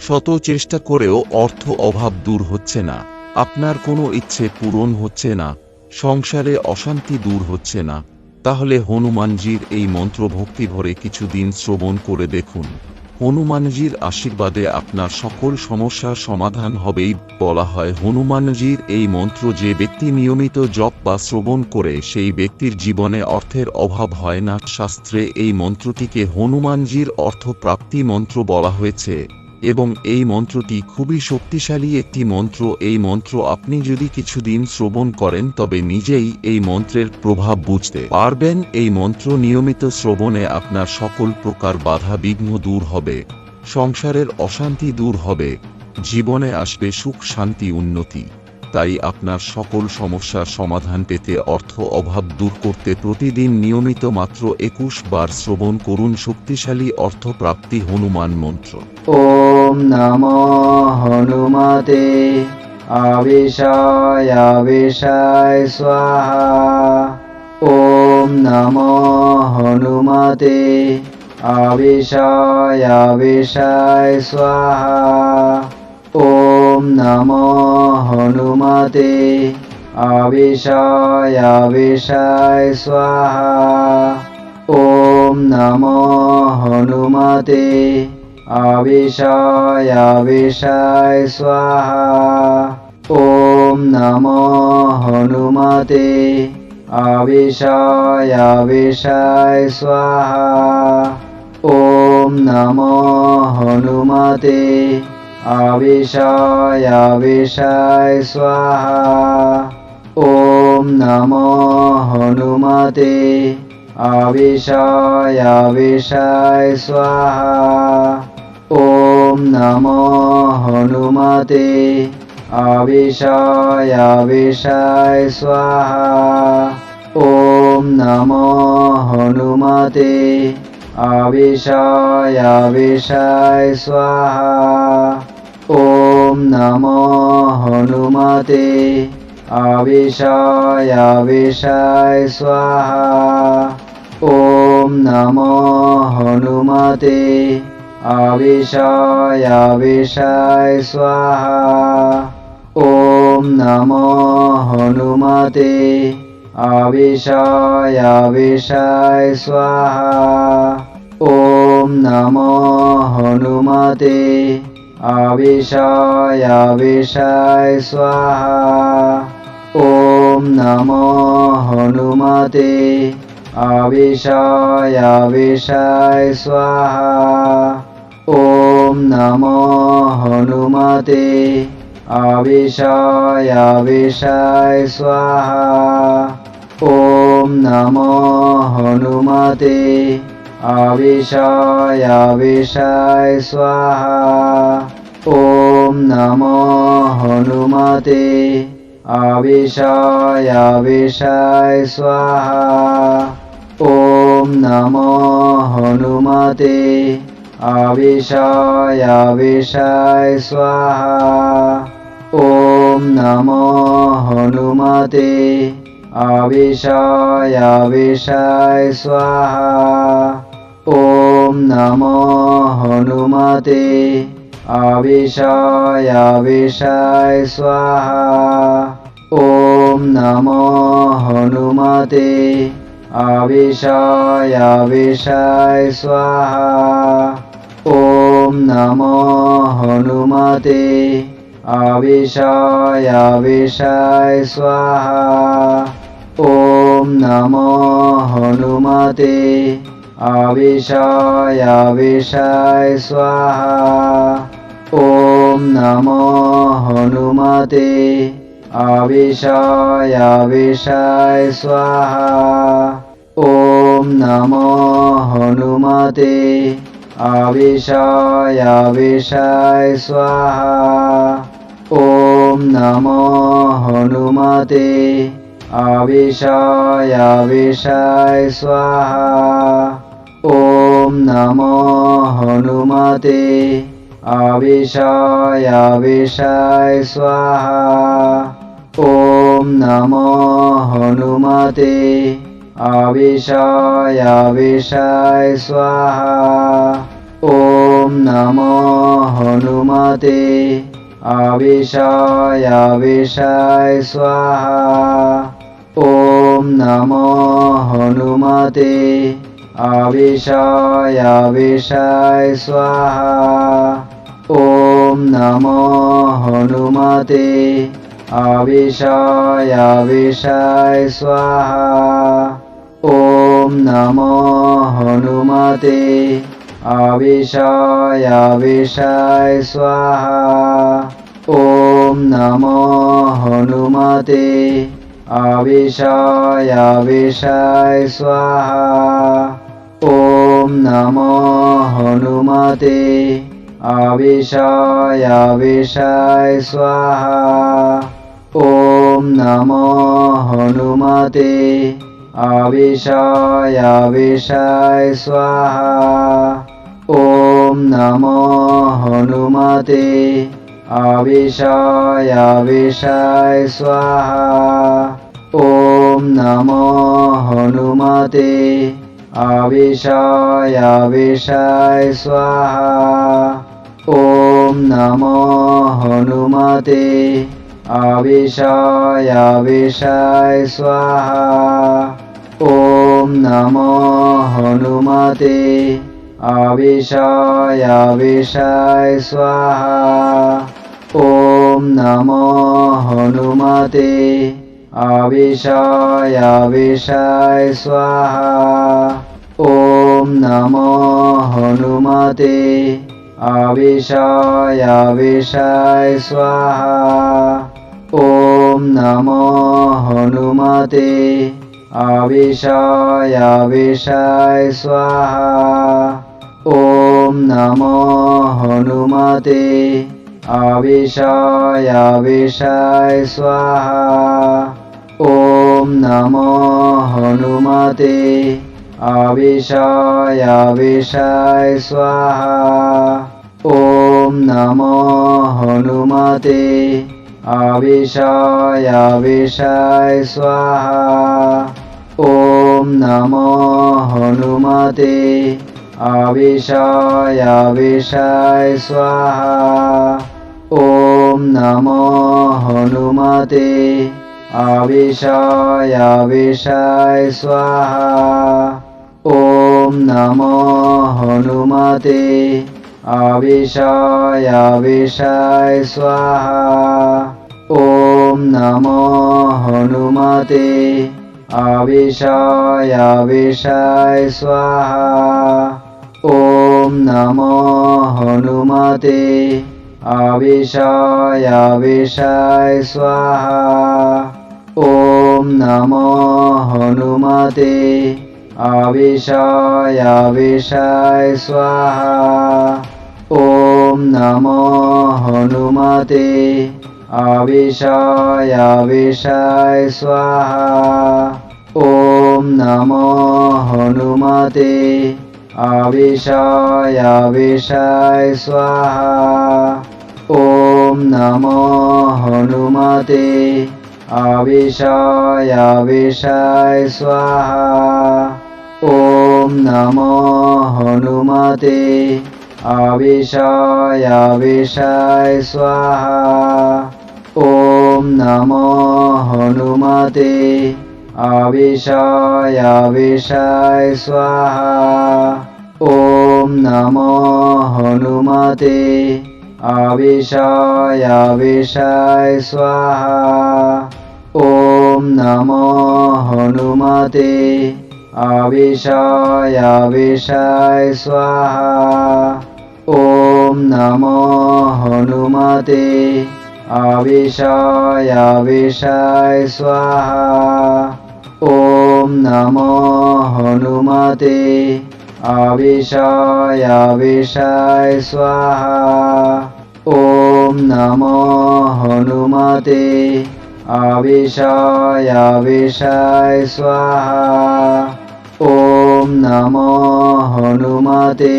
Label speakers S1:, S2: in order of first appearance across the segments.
S1: শত চেষ্টা করেও অর্থ অভাব দূর হচ্ছে না। আপনার কোনো ইচ্ছে পূরণ হচ্ছে না। সংসারে অশান্তি দূর হচ্ছে না। তাহলে হনুমানজির এই মন্ত্র ভক্তি ভরে কিছুদিন শ্রবণ করে দেখুন। হনুমানজির আশীর্বাদে আপনার সকল সমস্যার সমাধান হবেই বলা হয়। হনুমানজির এই মন্ত্র যে ব্যক্তি নিয়মিত জপ বা শ্রবণ করে, সেই ব্যক্তির জীবনে অর্থের অভাব হয় না। শাস্ত্রে এই মন্ত্রটিকে হনুমানজির অর্থ প্রাপ্তি মন্ত্র বলা হয়েছে। এবং এই মন্ত্রটি খুবই শক্তিশালী একটি মন্ত্র। এই মন্ত্র আপনি যদি কিছুদিন শ্রবণ করেন, তবে নিজেই এই মন্ত্রের প্রভাব বুঝতে পারবেন। এই মন্ত্র নিয়মিত শ্রবণে আপনার সকল প্রকার বাধা বিঘ্ন দূর হবে, সংসারের অশান্তি দূর হবে, জীবনে আসবে সুখ, শান্তি, উন্নতি। তাই আপনার সকল সমস্যার সমাধান পেতে অর্থ অভাব দূর করতে প্রতিদিন নিয়মিত মাত্র একুশ বার শ্রবণ করুন শক্তিশালী অর্থ প্রাপ্তি হনুমান মন্ত্র।
S2: ওম নম হনুমাতে আবেশায় আবেশায় স্বাহা। ওম নম হনুমাতে আবেশায় আবেশায় স্বাহা। ॐ नमो हनुमते आवेशाय आवेशाय स्वाहा ॐ नमो हनुमते आवेशाय आवेशाय स्वाहा ॐ नमो हनुमते आवेशाय आवेशाय स्वाहा ॐ नमो हनुमते आवेशाय आवेशाय स्वाहा ॐ नमो हनुमते आवेशाय आवेशाय स्वाहा ॐ नमो हनुमते आवेशाय आवेशाय स्वाहा ॐ नमो हनुमते आवेशाय आवेशाय स्वाहा ॐ नमो हनुमते आवेशाय आवेशाय स्वाहा ॐ नमो हनुमते आवेशाय आवेशाय स्वाहा ॐ नमो हनुमते आवेशाय आवेशाय स्वाहा ॐ नमो हनुमते आवेशाय आवेशाय स्वाहा ॐ नमो हनुमते आवेशाय आवेशाय स्वाहा ॐ नमो हनुमते आवेशाय आवेशाय स्वाहा ॐ नमो हनुमते आवेशाय आवेशाय स्वाहा ॐ नमो हनुमते आवेशाय आवेशाय स्वाहा ॐ नमो हनुमते आवेशाय आवेशाय स्वाहा ॐ नमो हनुमते आवेशाय आवेशाय स्वाहा ॐ नमो हनुमते आवेशाय आवेशाय स्वाहा ॐ नमो हनुमते आवेशाय आवेशाय स्वाहा ॐ नमो हनुमते आवेशाय आवेशाय स्वाहा ॐ नमो हनुमते आवेशाय आवेशाय स्वाहा ॐ नमो हनुमते आवेशाय आवेशाय स्वाहा ॐ नमो हनुमते आवेशाय आवेशाय स्वाहा ॐ नमो हनुमते आवेशाय आवेशाय स्वाहा ॐ नमो हनुमते आवेशाय आवेशाय स्वाहा ॐ नमो हनुमते आवेशाय आवेशाय स्वाहा ॐ नमो हनुमते आवेशाय आवेशाय स्वाहा ॐ नमो हनुमते आवेशाय आवेशाय स्वाहा ॐ नमो हनुमते आवेशाय आवेशाय स्वाहा ॐ नमो हनुमते आवेशाय आवेशाय स्वाहा ॐ नमो हनुमते आवेशाय आवेशाय स्वाहा ॐ नमो हनुमते आवेशाय आवेशाय स्वाहा ॐ नमो हनुमते आवेशाय आवेशाय स्वाहा ॐ नमो हनुमते आवेशाय आवेशाय स्वाहा ॐ नमो हनुमते आवेशाय आवेशाय स्वाहा ॐ नमो हनुमते आवेशाय आवेशाय स्वाहा ॐ नमो हनुमते आवेशाय आवेशाय स्वाहा ॐ नमो हनुमते आवेशाय आवेशाय स्वाहा ॐ नमो हनुमते आवेशाय आवेशाय स्वाहा ॐ नमो हनुमते आवेशाय आवेशाय स्वाहा ॐ नमो हनुमते आवेशाय आवेशाय स्वाहा ॐ नमो हनुमते आवेशाय आवेशाय स्वाहा ॐ नमो हनुमते आवेशाय आवेशाय स्वाहा ॐ नमो हनुमते आवेशाय आवेशाय स्वाहा ॐ नमो हनुमते आवेशाय आवेशाय स्वाहा নম হনুমতে আবেশায় আবেশায় স্বাহা ওম নম হনুমতে আবেশায় আবেশায় স্বাহা ওম নম হনুমতে আবেশায় আবেশায় স্বাহা ওম নম হনুমতে अविशाय अविशाय स्वाहा ॐ नमो हनुमते अविशाय अविशाय स्वाहा ॐ नमो हनुमते अविशाय अविशाय स्वाहा ॐ नमो हनुमते अविशाय अविशाय स्वाहा ॐ नमो हनुमते आवेशाय आवेशाय स्वाहा ॐ नमो हनुमते आवेशाय आवेशाय स्वाहा ॐ नमो हनुमते आवेशाय आवेशाय स्वाहा ॐ नमो हनुमते आवेशाय आवेशाय स्वाहा ॐ नमो हनुमते आवेशाय आवेशाय स्वाहा ॐ नमो हनुमते आवेशाय आवेशाय स्वाहा ॐ नमो हनुमते आवेशाय आवेशाय स्वाहा ॐ नमो हनुमते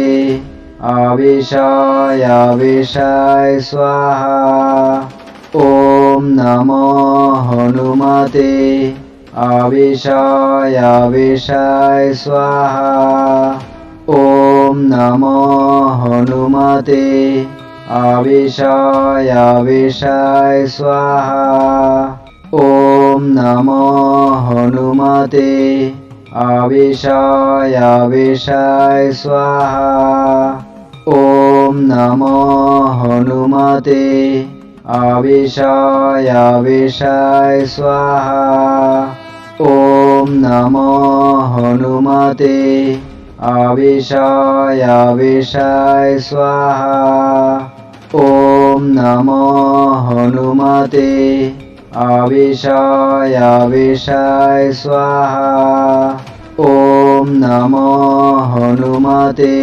S2: आवेशाय आवेशाय स्वाहा ॐ नमो हनुमते आवेशाय आवेशाय स्वाहा ॐ नमो हनुमते आवेशाय आवेशाय स्वाहा ॐ नमो हनुमते आवेशाय आवेशाय स्वाहा ॐ नमो हनुमते आवेशाय आवेशाय स्वाहा ॐ नमो हनुमते आवेशाय आवेशाय स्वाहा ॐ नमो हनुमते आवेशाय आवेशाय स्वाहा ॐ नमो हनुमते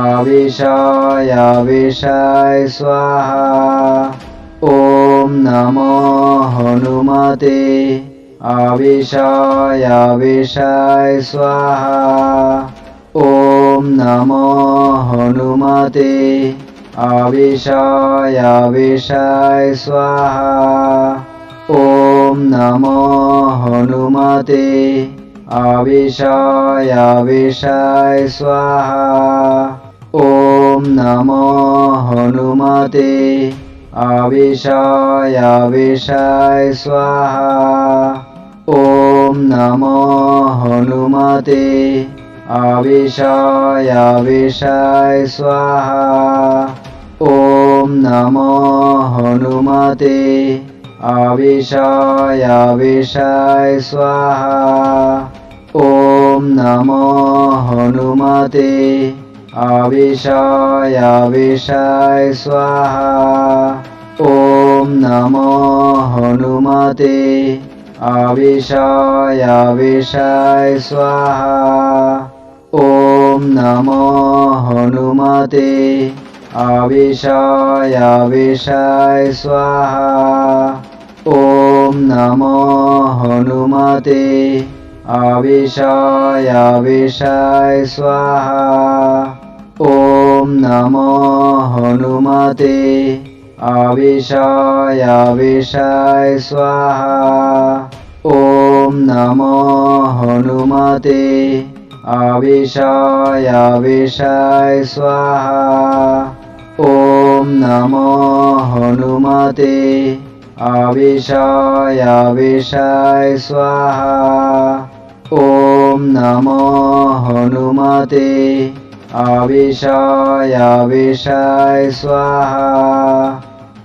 S2: आवेशाय आवेशाय स्वाहा ॐ नमो हनुमते आवेशाय आवेशाय स्वाहा ॐ नमो हनुमते आवेशाय आवेशाय स्वाहा ॐ नमो हनुमते आवेशाय आवेशाय स्वाहा ॐ नमो हनुमते आवेशाय आवेशाय स्वाहा ॐ नमो हनुमते आवेशाय आवेशाय स्वाहा ॐ नमो हनुमते आवेशाय आवेशाय स्वाहा ॐ नमो हनुमते आवेशाय आवेशाय स्वाहा ॐ नमो हनुमते आवेशाय आवेशाय स्वाहा ॐ नमो हनुमते आवेशाय आवेशाय स्वाहा ॐ नमो हनुमते आवेशाय आवेशाय स्वाहा ॐ नमो हनुमते आवेशाय आवेशाय स्वाहा ॐ नमो हनुमते आवेशाय आवेशाय स्वाहा ॐ नमो हनुमते आवेशाय आवेशाय स्वाहा ॐ नमो हनुमते आवेशाय आवेशाय स्वाहा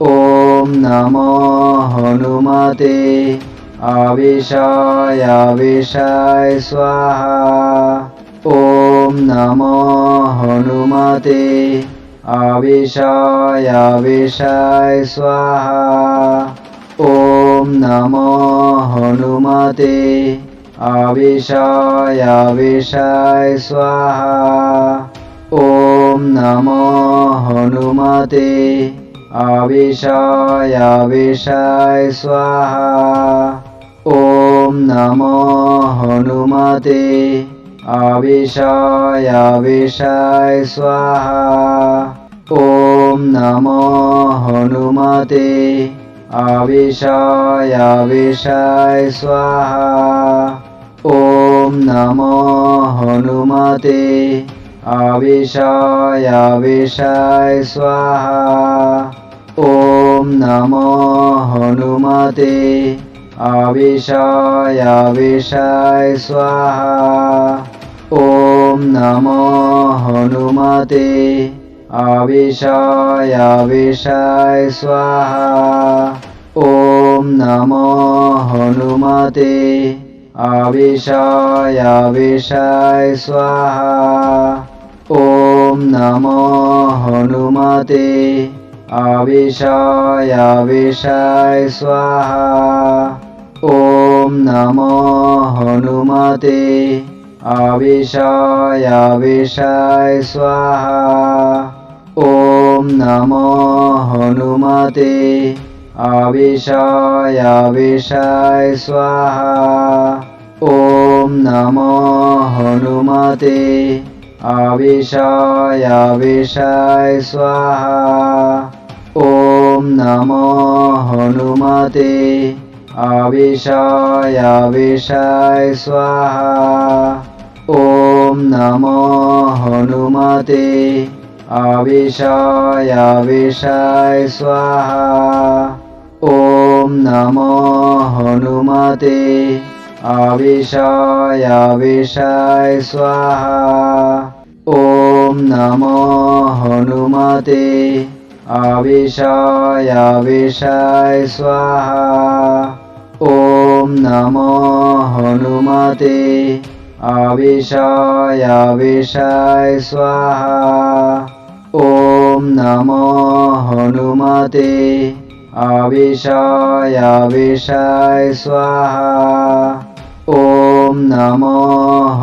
S2: ॐ नमो हनुमते आवेशाय आवेशाय स्वाहा ॐ नमो हनुमते आवेशाय आवेशाय स्वाहा ॐ नमो हनुमते आवेशाय आवेशाय स्वाहा ॐ नमो हनुमते आवेशाय आवेशाय स्वाहा ॐ नमो हनुमते आवेशाय आवेशाय स्वाहा ॐ नमो हनुमते आवेशाय आवेशाय स्वाहा ॐ नमो हनुमते आवेशाय आवेशाय स्वाहा ॐ नमो हनुमते आवेशाय आवेशाय स्वाहा ॐ नमो हनुमते आवेशाय आवेशाय स्वाहा ॐ नमो हनुमते आवेशाय आवेशाय स्वाहा ॐ नमो हनुमते आवेशाय आवेशाय स्वाहा ॐ नमो हनुमते आवेशाय आवेशाय स्वाहा ॐ नमो हनुमते आवेशाय आवेशाय स्वाहा ॐ नमो हनुमते आवेशाय आवेशाय स्वाहा ॐ नमो हनुमते आवेशाय आवेशाय स्वाहा ॐ नमो हनुमते आवेशाय आवेशाय स्वाहा ॐ नमो हनुमते आवेशाय आवेशाय स्वाहा ॐ नमो हनुमते आवेशाय आवेशाय स्वाहा ॐ नमो हनुमते आवेशाय आवेशाय स्वाहा ॐ नमो हनुमते आवेशाय आवेशाय स्वाहा ॐ नमो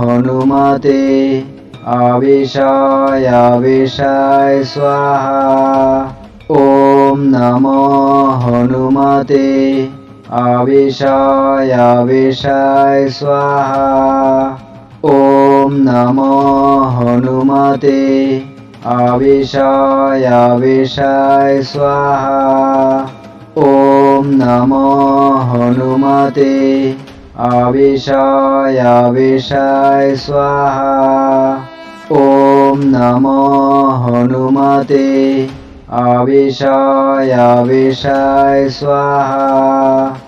S2: हनुमते आवेशाय आवेशाय स्वाहा ॐ नमो हनुमते आवेशाय आवेशाय स्वाहा ॐ नमो हनुमते आवेशाय आवेशाय स्वाहा ॐ नमो हनुमते आवेशाय आवेशाय स्वाहा ॐ नमो हनुमते आवेशाय आवेशाय स्वाहा